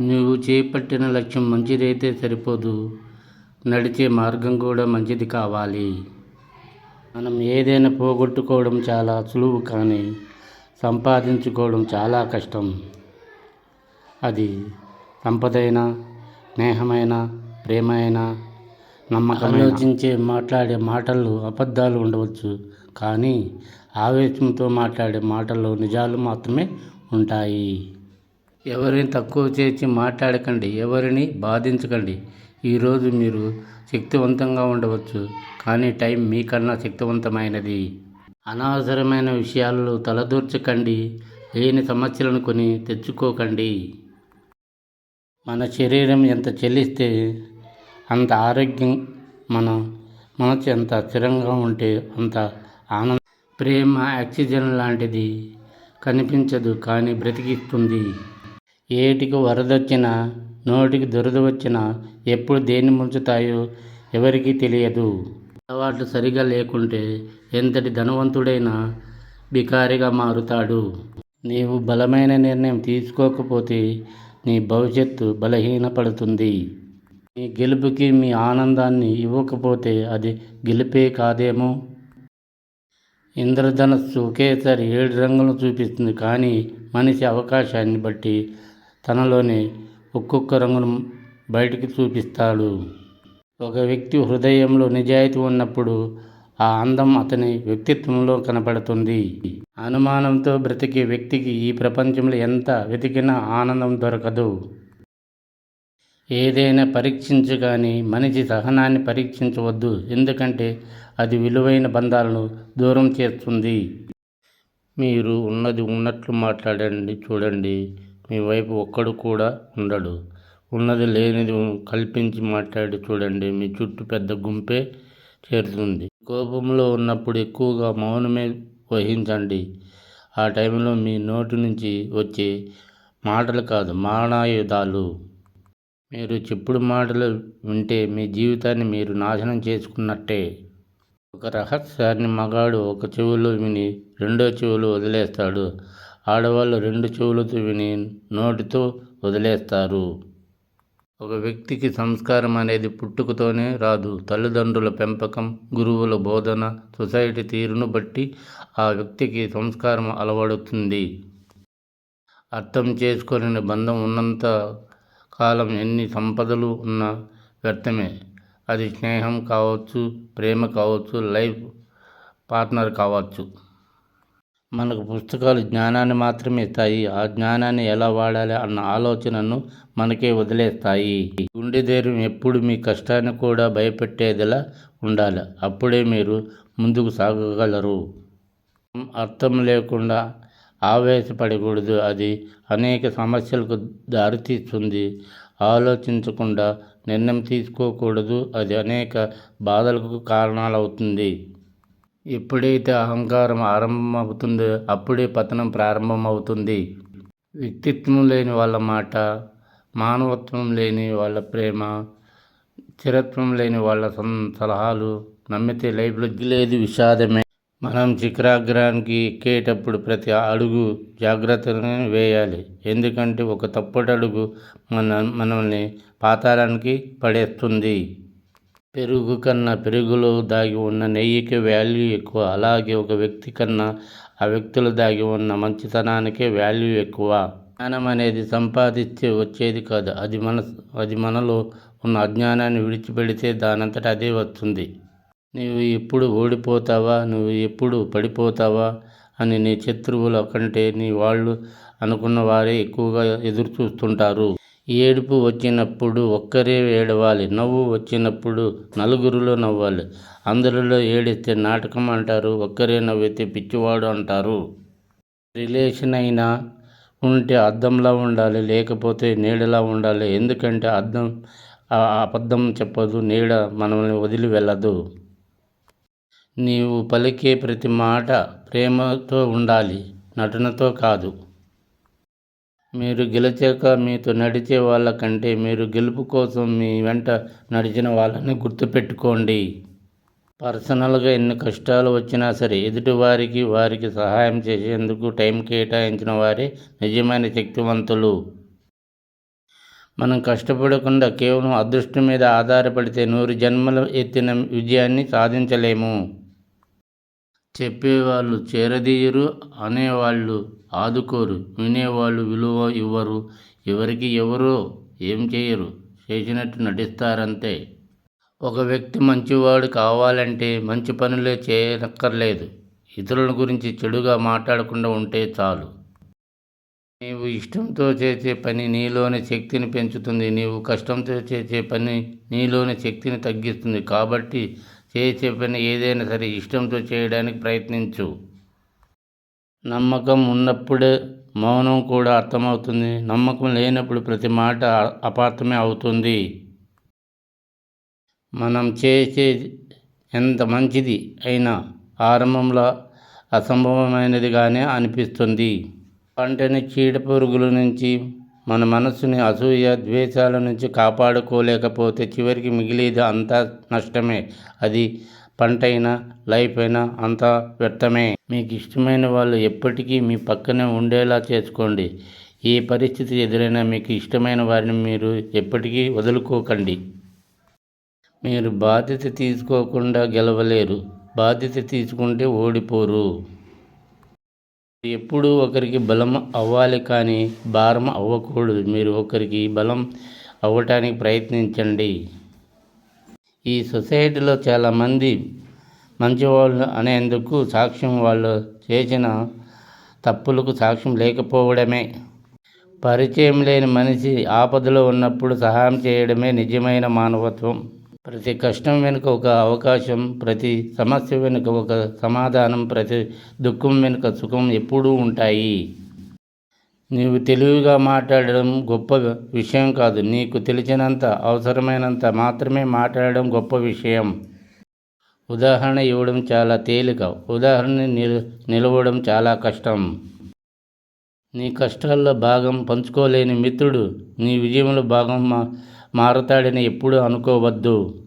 నువ్వు చేపట్టిన లక్ష్యం మంచిదైతే సరిపోదు. నడిచే మార్గం కూడా మంచిది కావాలి. మనం ఏదైనా పోగొట్టుకోవడం చాలా సులువు కానీ సంపాదించుకోవడం చాలా కష్టం. అది సంపదైనా స్నేహమైన ప్రేమ అయినా నమ్మకం ఆలోచించే మాట్లాడే మాటల్లో అబద్ధాలు ఉండవచ్చు కానీ ఆవేశంతో మాట్లాడే మాటల్లో నిజాలు మాత్రమే ఉంటాయి. ఎవరిని తక్కువ చేసి మాట్లాడకండి ఎవరిని బాధించకండి. ఈరోజు మీరు శక్తివంతంగా ఉండవచ్చు కానీ టైం మీకన్నా శక్తివంతమైనది. అనవసరమైన విషయాల్లో తలదూర్చకండి లేని సమస్యలను కొని తెచ్చుకోకండి. మన శరీరం ఎంత చెల్లిస్తే అంత ఆరోగ్యం మన మనసు ఎంత స్థిరంగా ఉంటే అంత ఆనంద. ప్రేమ ఆక్సిజన్ లాంటిది కనిపించదు కానీ బ్రతికిస్తుంది. ఏటికి వరదొచ్చినా నోటికి దురద వచ్చినా ఎప్పుడు దేన్ని ముంచుతాయో ఎవరికీ తెలియదు. అలవాట్లు సరిగా లేకుంటే ఎంతటి ధనవంతుడైనా బికారిగా మారుతాడు. నీవు బలమైన నిర్ణయం తీసుకోకపోతే నీ భవిష్యత్తు బలహీనపడుతుంది. మీ గెలుపుకి మీ ఆనందాన్ని ఇవ్వకపోతే అది గెలిపే కాదేమో? ఇంద్రధనస్సు ఒకేసారి ఏడు రంగులను చూపిస్తుంది. కానీ మనిషి అవకాశాన్ని బట్టి తనలోని ఒక్కొక్క రంగును బయటికి చూపిస్తాడు. ఒక వ్యక్తి హృదయంలో నిజాయితీ ఉన్నప్పుడు ఆ అందం అతని వ్యక్తిత్వంలో కనపడుతుంది. అనుమానంతో బ్రతికే వ్యక్తికి ఈ ప్రపంచంలో ఎంత వెతికినా ఆనందం దొరకదు. ఏదైనా పరీక్షించు కానీ మనిషి సహనాన్ని పరీక్షించవద్దు. ఎందుకంటే అది విలువైన బంధాలను దూరం చేస్తుంది. మీరు ఉన్నది ఉన్నట్లు మాట్లాడండి చూడండి. మీ వైపు ఒక్కడు కూడా ఉండడు. ఉన్నది లేనిది కల్పించి మాట్లాడి చూడండి. మీ చుట్టూ పెద్ద గుంపే చేరుతుంది. కోపంలో ఉన్నప్పుడు ఎక్కువగా మౌనమే వహించండి. ఆ టైంలో మీ నోటి నుంచి వచ్చే మాటలు కాదు మానాయుధాలు. మీరు చెప్పుడు మాటలు వింటే మీ జీవితాన్ని మీరు నాశనం చేసుకున్నట్టే. ఒక రహస్యాన్ని మగాడు ఒక చెవులో విని రెండో చెవులు వదిలేస్తాడు. ఆడవాళ్ళు రెండు చెవులతో విని నోటితో వదిలేస్తారు. ఒక వ్యక్తికి సంస్కారం అనేది పుట్టుకతోనే రాదు. తల్లిదండ్రుల పెంపకం గురువుల బోధన సొసైటీ తీరును బట్టి ఆ వ్యక్తికి సంస్కారం అలవడుతుంది. అర్థం చేసుకొని బంధం ఉన్నంత కాలం ఎన్ని సంపదలు ఉన్నా వ్యర్థమే. అది స్నేహం కావచ్చు ప్రేమ కావచ్చు లైఫ్ పార్ట్నర్ కావచ్చు. మనకు పుస్తకాలు జ్ఞానాన్ని మాత్రమే ఇస్తాయి. ఆ జ్ఞానాన్ని ఎలా వాడాలి అన్న ఆలోచనను మనకే వదిలేస్తాయి. గుండె ధైర్యం ఎప్పుడు మీ కష్టాన్ని కూడా భయపెట్టేదిలా ఉండాలి. అప్పుడే మీరు ముందుకు సాగగలరు. అర్థం లేకుండా ఆవేశపడకూడదు. అది అనేక సమస్యలకు దారితీస్తుంది. ఆలోచించకుండా నిర్ణయం తీసుకోకూడదు. అది అనేక బాధలకు కారణాలవుతుంది. ఎప్పుడైతే అహంకారం ఆరంభమవుతుందో అప్పుడే పతనం ప్రారంభమవుతుంది. వ్యక్తిత్వం లేని వాళ్ళ మాట మానవత్వం లేని వాళ్ళ ప్రేమ స్థిరత్వం లేని వాళ్ళ సలహాలు నమ్మితే లైఫ్లో లేదు విషాదమే. మనం శిఖరాగ్రానికి ఎక్కేటప్పుడు ప్రతి అడుగు జాగ్రత్తగా వేయాలి. ఎందుకంటే ఒక తప్పటడుగు మన మనల్ని పాతాళానికి పడేస్తుంది. పెరుగు కన్నా పెరుగులో దాగి ఉన్న నెయ్యికి వాల్యూ ఎక్కువ. అలాగే ఒక వ్యక్తి కన్నా ఆ వ్యక్తిలో దాగి ఉన్న మంచితనానికే వాల్యూ ఎక్కువ. జ్ఞానం అనేది సంపాదిస్తే వచ్చేది కాదు. అది మన అది మనలో ఉన్న అజ్ఞానాన్ని విడిచిపెడితే దానంతట అదే వస్తుంది. నీవు ఎప్పుడు ఓడిపోతావా? నువ్వు ఎప్పుడు పడిపోతావా? అని నీ శత్రువుల కంటే నీ వాళ్ళు అనుకున్న వారే ఎక్కువగా ఎదురు చూస్తుంటారు ఏడుపు వచ్చినప్పుడు ఒక్కరే ఏడవాలి నవ్వు వచ్చినప్పుడు నలుగురిలో నవ్వాలి. అందరిలో ఏడిస్తే నాటకం అంటారు ఒక్కరే నవ్వితే పిచ్చివాడు అంటారు. రిలేషన్ అయినా ఉంటే అద్దంలా ఉండాలి లేకపోతే నీడలా ఉండాలి. ఎందుకంటే అద్దం అబద్ధం చెప్పదు నీడ మనల్ని వదిలి వెళ్ళదు. నీవు పలికే ప్రతి మాట ప్రేమతో ఉండాలి నటనతో కాదు. మీరు గెలిచాక మీతో నడిచే వాళ్ళ కంటే మీరు గెలుపు కోసం మీ వెంట నడిచిన వాళ్ళని గుర్తుపెట్టుకోండి. పర్సనల్గా ఎన్ని కష్టాలు వచ్చినా సరే ఎదుటివారికి వారికి సహాయం చేసేందుకు టైం కేటాయించిన వారే నిజమైన శక్తివంతులు. మనం కష్టపడకుండా కేవలం అదృష్టం మీద ఆధారపడితే నూరు జన్మలు ఎత్తిన విజయాన్ని సాధించలేము. చెప్పేవాళ్ళు చేరదీయరు అనేవాళ్ళు ఆదుకోరు వినేవాళ్ళు విలువ ఇవ్వరు ఎవరికి ఎవరో ఏం చేయరు చేసినట్టు నటిస్తారంతే. ఒక వ్యక్తి మంచివాడు కావాలంటే మంచి పనులే చేయనక్కర్లేదు ఇతరుల గురించి చెడుగా మాట్లాడకుండా ఉంటే చాలు. నీవు ఇష్టంతో చేసే పని నీలోని శక్తిని పెంచుతుంది నీవు కష్టంతో చేసే పని నీలోని శక్తిని తగ్గిస్తుంది. కాబట్టి చేసే పని ఏదైనా సరే ఇష్టంతో చేయడానికి ప్రయత్నించు. నమ్మకం ఉన్నప్పుడే మౌనం కూడా అర్థమవుతుంది. నమ్మకం లేనప్పుడు ప్రతి మాట అపార్థమే అవుతుంది. మనం చేసే ఎంత మంచిది అయినా ఆరంభంలో అసంభవమైనదిగానే అనిపిస్తుంది. పంటని చీడ పురుగుల నుంచి మన మనసుని అసూయ ద్వేషాల నుంచి కాపాడుకోలేకపోతే చివరికి మిగిలేది అంతా నష్టమే. అది పంట అయినా లైఫ్ అయినా అంతా వ్యర్థమే. మీకు ఇష్టమైన వాళ్ళు ఎప్పటికీ మీ పక్కనే ఉండేలా చేసుకోండి. ఏ పరిస్థితి ఎదురైనా మీకు ఇష్టమైన వారిని మీరు ఎప్పటికీ వదులుకోకండి. మీరు బాధ్యత తీసుకోకుండా గెలవలేరు. బాధ్యత తీసుకుంటే ఓడిపోరు. ఎప్పుడూ ఒకరికి బలం అవ్వాలి కానీ భారం అవ్వకూడదు. మీరు ఒకరికి బలం అవ్వటానికి ప్రయత్నించండి. ఈ సొసైటీలో చాలామంది మంచివాళ్ళు అనేందుకు సాక్ష్యం వాళ్ళు చేసిన తప్పులకు సాక్ష్యం లేకపోవడమే. పరిచయం లేని మనిషి ఆపదలో ఉన్నప్పుడు సహాయం చేయడమే నిజమైన మానవత్వం. ప్రతి కష్టం వెనుక ఒక అవకాశం ప్రతి సమస్య వెనుక ఒక సమాధానం ప్రతి దుఃఖం వెనుక సుఖం ఎప్పుడూ ఉంటాయి. నీవు తెలివిగా మాట్లాడడం గొప్ప విషయం కాదు. నీకు తెలిసినంత అవసరమైనంత మాత్రమే మాట్లాడడం గొప్ప విషయం. ఉదాహరణ ఇవ్వడం చాలా తేలిక. ఉదాహరణ నిల్ నిలవడం చాలా కష్టం. నీ కష్టాల్లో భాగం పంచుకోలేని మిత్రుడు నీ విజయంలో భాగం మా మారతాడని ఎప్పుడూ అనుకోవద్దు.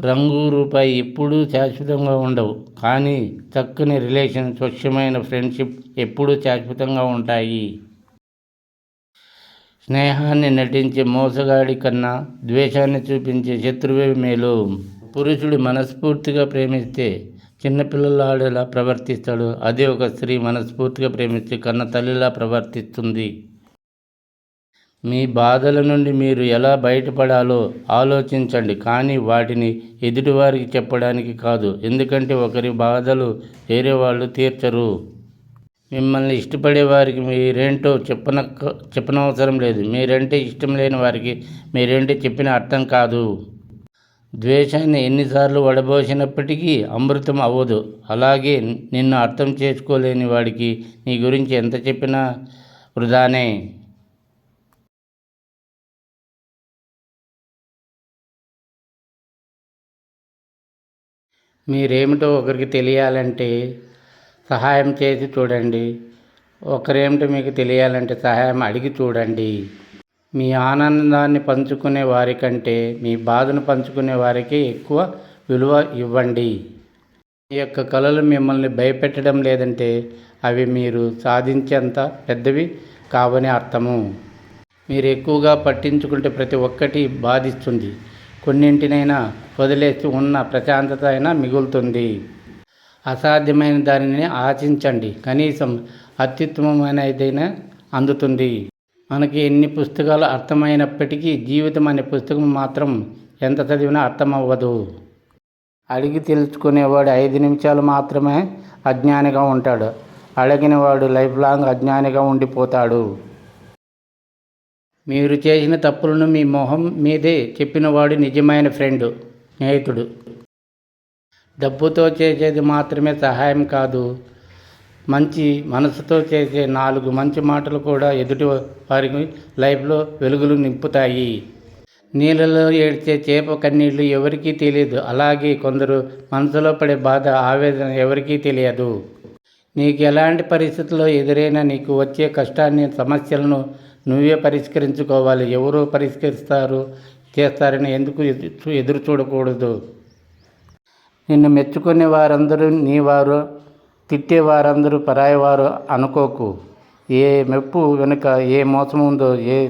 రంగు రూపాయి ఎప్పుడూ శాశ్వతంగా ఉండవు. కానీ చక్కని రిలేషన్ స్వచ్ఛమైన ఫ్రెండ్షిప్ ఎప్పుడూ శాశ్వతంగా ఉంటాయి. స్నేహాన్ని నటించే మోసగాడి కన్నా ద్వేషాన్ని చూపించే శత్రువే మేలు. పురుషుడు మనస్ఫూర్తిగా ప్రేమిస్తే చిన్నపిల్లలాడేలా ప్రవర్తిస్తాడు. అదే ఒక స్త్రీ మనస్ఫూర్తిగా ప్రేమిస్తే కన్న తల్లిలా ప్రవర్తిస్తుంది. మీ బాధల నుండి మీరు ఎలా బయటపడాలో ఆలోచించండి కానీ వాటిని ఎదుటివారికి చెప్పడానికి కాదు. ఎందుకంటే ఒకరి బాధలు వేరే వాళ్ళు తీర్చరు. మిమ్మల్ని ఇష్టపడే వారికి మీరేంటో చెప్పన చెప్పనవసరం లేదు. మీరంటే ఇష్టం లేని వారికి మీరేంటో చెప్పిన అర్థం కాదు. ద్వేషాన్ని ఎన్నిసార్లు వడబోసినప్పటికీ అమృతం అవ్వదు. అలాగే నిన్ను అర్థం చేసుకోలేని వాడికి నీ గురించి ఎంత చెప్పినా వృధానే. మీరేమిటో ఒకరికి తెలియాలంటే సహాయం చేసి చూడండి. ఒకరేమిటో మీకు తెలియాలంటే సహాయం అడిగి చూడండి. మీ ఆనందాన్ని పంచుకునే వారికంటే మీ బాధను పంచుకునే వారికి ఎక్కువ విలువ ఇవ్వండి. మీ యొక్క కళలు మిమ్మల్ని భయపెట్టడం లేదంటే అవి మీరు సాధించేంత పెద్దవి కావని అర్థము. మీరు ఎక్కువగా పట్టించుకుంటే ప్రతి ఒక్కటి బాధిస్తుంది. కొన్నింటినైనా వదిలేసి ఉన్న ప్రశాంతత అయినా మిగులుతుంది. అసాధ్యమైన దానిని ఆశించండి. కనీసం అత్యుత్తమమైనదైనా అందుతుంది. మనకి ఎన్ని పుస్తకాలు అర్థమైనప్పటికీ జీవితం అనే పుస్తకం మాత్రం ఎంత చదివినా అర్థమవ్వదు. అడిగి తెలుసుకునేవాడు ఐదు నిమిషాలు మాత్రమే అజ్ఞానిగా ఉంటాడు. అడిగినవాడు లైఫ్ లాంగ్ అజ్ఞానిగా ఉండిపోతాడు. మీరు చేసిన తప్పులను మీ మొహం మీదే చెప్పినవాడు నిజమైన ఫ్రెండ్ స్నేహితుడు. డబ్బుతో చేసేది మాత్రమే సహాయం కాదు మంచి మనసుతో చేసే నాలుగు మంచి మాటలు కూడా ఎదుటి వారికి లైఫ్లో వెలుగులు నింపుతాయి. నీళ్ళలో ఏడ్చే చేప కన్నీళ్ళు ఎవరికీ తెలియదు అలాగే కొందరు మనసులో పడే బాధ ఆవేదన ఎవరికీ తెలియదు. నీకు ఎలాంటి పరిస్థితుల్లో ఎదురైనా నీకు వచ్చే కష్టాన్ని సమస్యలను నువ్వే పరిష్కరించుకోవాలి. ఎవరు పరిష్కరిస్తారు? చేస్తారని ఎందుకు ఎదురు చూడకూడదు? నిన్ను మెచ్చుకునే వారందరూ నీ వారు తిట్టే వారందరూ పరాయవారు అనుకోకు. ఏ మెప్పు వెనుక ఏ మోసం ఉందో ఏ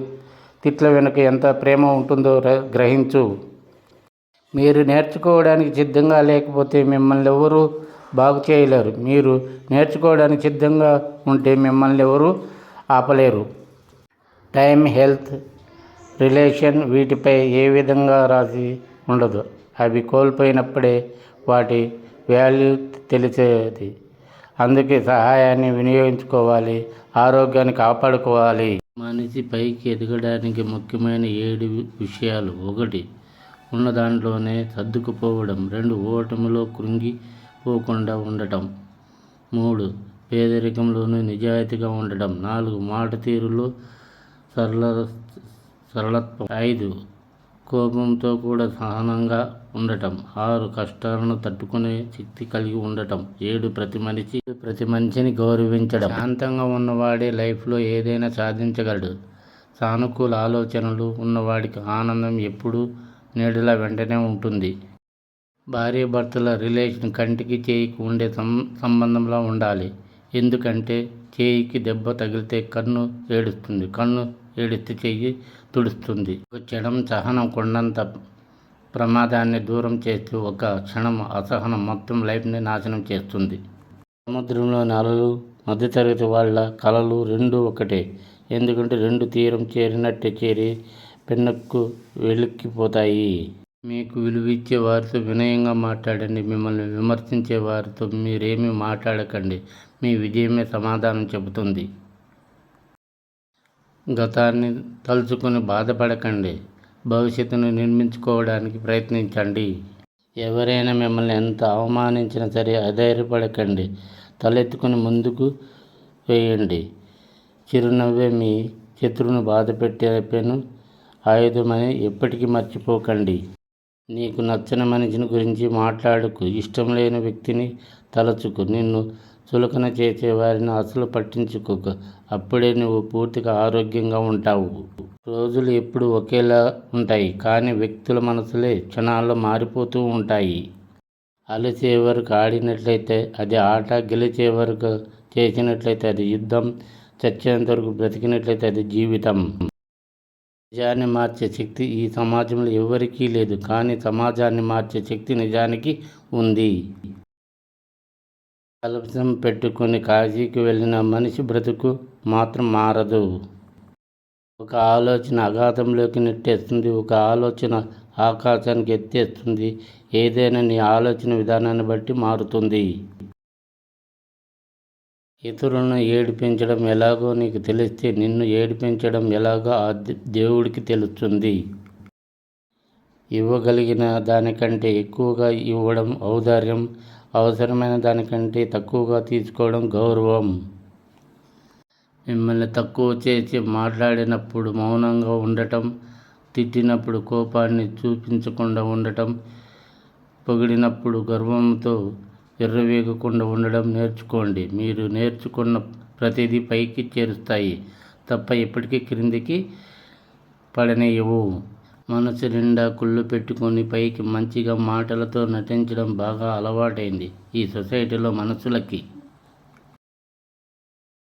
తిట్ల వెనుక ఎంత ప్రేమ ఉంటుందో ర- గ్రహించు. మీరు నేర్చుకోవడానికి సిద్ధంగా లేకపోతే మిమ్మల్ని ఎవరు బాగు చేయలేరు. మీరు నేర్చుకోవడానికి సిద్ధంగా ఉంటే మిమ్మల్ని ఎవరు ఆపలేరు. టైం హెల్త్ రిలేషన్ వీటిపై ఏ విధంగా రాసి ఉండదు. అవి కోల్పోయినప్పుడే వాటి వాల్యూ తెలిసేది. అందుకే సహాయాన్ని వినియోగించుకోవాలి ఆరోగ్యాన్ని కాపాడుకోవాలి. మనిషి పైకి ఎదగడానికి ముఖ్యమైన ఏడు విషయాలు ఒకటి ఉన్న దాంట్లోనే సర్దుకుపోవడం. రెండు ఓటమిలో కృంగిపోకుండా ఉండటం. మూడు పేదరికంలోనూ నిజాయితీగా ఉండటం. నాలుగు మాట తీరులో సరళ సరళత్వం. ఐదు. కోపంతో కూడా సహనంగా ఉండటం. ఆరు. కష్టాలను తట్టుకునే శక్తి కలిగి ఉండటం. ఏడు. ప్రతి మనిషి ప్రతి మనిషిని గౌరవించడం. శాంతంగా ఉన్నవాడే లైఫ్లో ఏదైనా సాధించగలడు. సానుకూల ఆలోచనలు ఉన్నవాడికి ఆనందం ఎప్పుడూ నీడలా వెంటనే ఉంటుంది. భార్య భర్తల రిలేషన్ కంటికి చేయికి ఉండే సం సంబంధంలా ఉండాలి. ఎందుకంటే చేయికి దెబ్బ తగిలితే కన్ను ఏడుస్తుంది. కన్ను ఏడిస్తే చెయ్యి తుడుస్తుంది. ఒక క్షణం సహనం కొండంత ప్రమాదాన్ని దూరం చేస్తూ ఒక క్షణం అసహనం మొత్తం లైఫ్ని నాశనం చేస్తుంది. సముద్రంలోని అలలు మధ్యతరగతి వాళ్ళ కలలు రెండు ఒకటే. ఎందుకంటే రెండు తీరం చేరినట్టే చేరి పెన్నక్కు వెలిక్కిపోతాయి. మీకు విలువిచ్చే వారితో వినయంగా మాట్లాడండి. మిమ్మల్ని విమర్శించే వారితో మీరేమీ మాట్లాడకండి. మీ విజయమే సమాధానం చెబుతుంది. గతాన్ని తలుచుకుని బాధపడకండి. భవిష్యత్తును నిర్మించుకోవడానికి ప్రయత్నించండి. ఎవరైనా మిమ్మల్ని ఎంత అవమానించినా సరే అధైర్యపడకండి. తలెత్తుకుని ముందుకు వేయండి. చిరునవ్వే మీ శత్రువును బాధ పెట్టే పెను ఆయుధమని ఎప్పటికీ మర్చిపోకండి. నీకు నచ్చని మనిషిని గురించి మాట్లాడుకు. ఇష్టం లేని వ్యక్తిని తలచుకు. నిన్ను చులకన చేసే వారిని అసలు పట్టించుకోక అప్పుడే నువ్వు పూర్తిగా ఆరోగ్యంగా ఉంటావు. రోజులు ఎప్పుడు ఒకేలా ఉంటాయి కానీ వ్యక్తుల మనసులే క్షణాల్లో మారిపోతూ ఉంటాయి. అలసే వరకు ఆడినట్లయితే అది ఆట గెలిచే వరకు చేసినట్లయితే అది యుద్ధం చచ్చేంత వరకు బ్రతికినట్లయితే అది జీవితం. నిజాన్ని మార్చే శక్తి ఈ సమాజంలో ఎవరికీ లేదు కానీ సమాజాన్ని మార్చే శక్తి నిజానికి ఉంది. కలుషం పెట్టుకుని కాశీకి వెళ్ళిన మనిషి బ్రతుకు మాత్రం మారదు. ఒక ఆలోచన అఘాతంలోకి నెట్టేస్తుంది ఒక ఆలోచన ఆకాశానికి ఎత్తేస్తుంది ఏదైనా నీ ఆలోచన విధానాన్ని బట్టి మారుతుంది. ఇతరులను ఏడిపించడం ఎలాగో నీకు తెలిస్తే నిన్ను ఏడిపించడం ఎలాగో ఆ దే- దేవుడికి తెలుస్తుంది. ఇవ్వగలిగిన దానికంటే ఎక్కువగా ఇవ్వడం ఔదార్యం అవసరమైన దానికంటే తక్కువగా తీసుకోవడం గౌరవం. మిమ్మల్ని తక్కువ చేసి మాట్లాడినప్పుడు మౌనంగా ఉండటం తిట్టినప్పుడు కోపాన్ని చూపించకుండా ఉండటం పొగిడినప్పుడు గర్వంతో ఎర్రవేగకుండా ఉండడం నేర్చుకోండి. మీరు నేర్చుకున్న ప్రతిదీ పైకి చేరుస్తాయి. తప్ప ఎప్పటికీ క్రిందికి పడనేయవు. మనసు నిండా కుళ్ళు పెట్టుకొని పైకి మంచిగా మాటలతో నటించడం బాగా అలవాటైంది ఈ సొసైటీలో మనసులకి.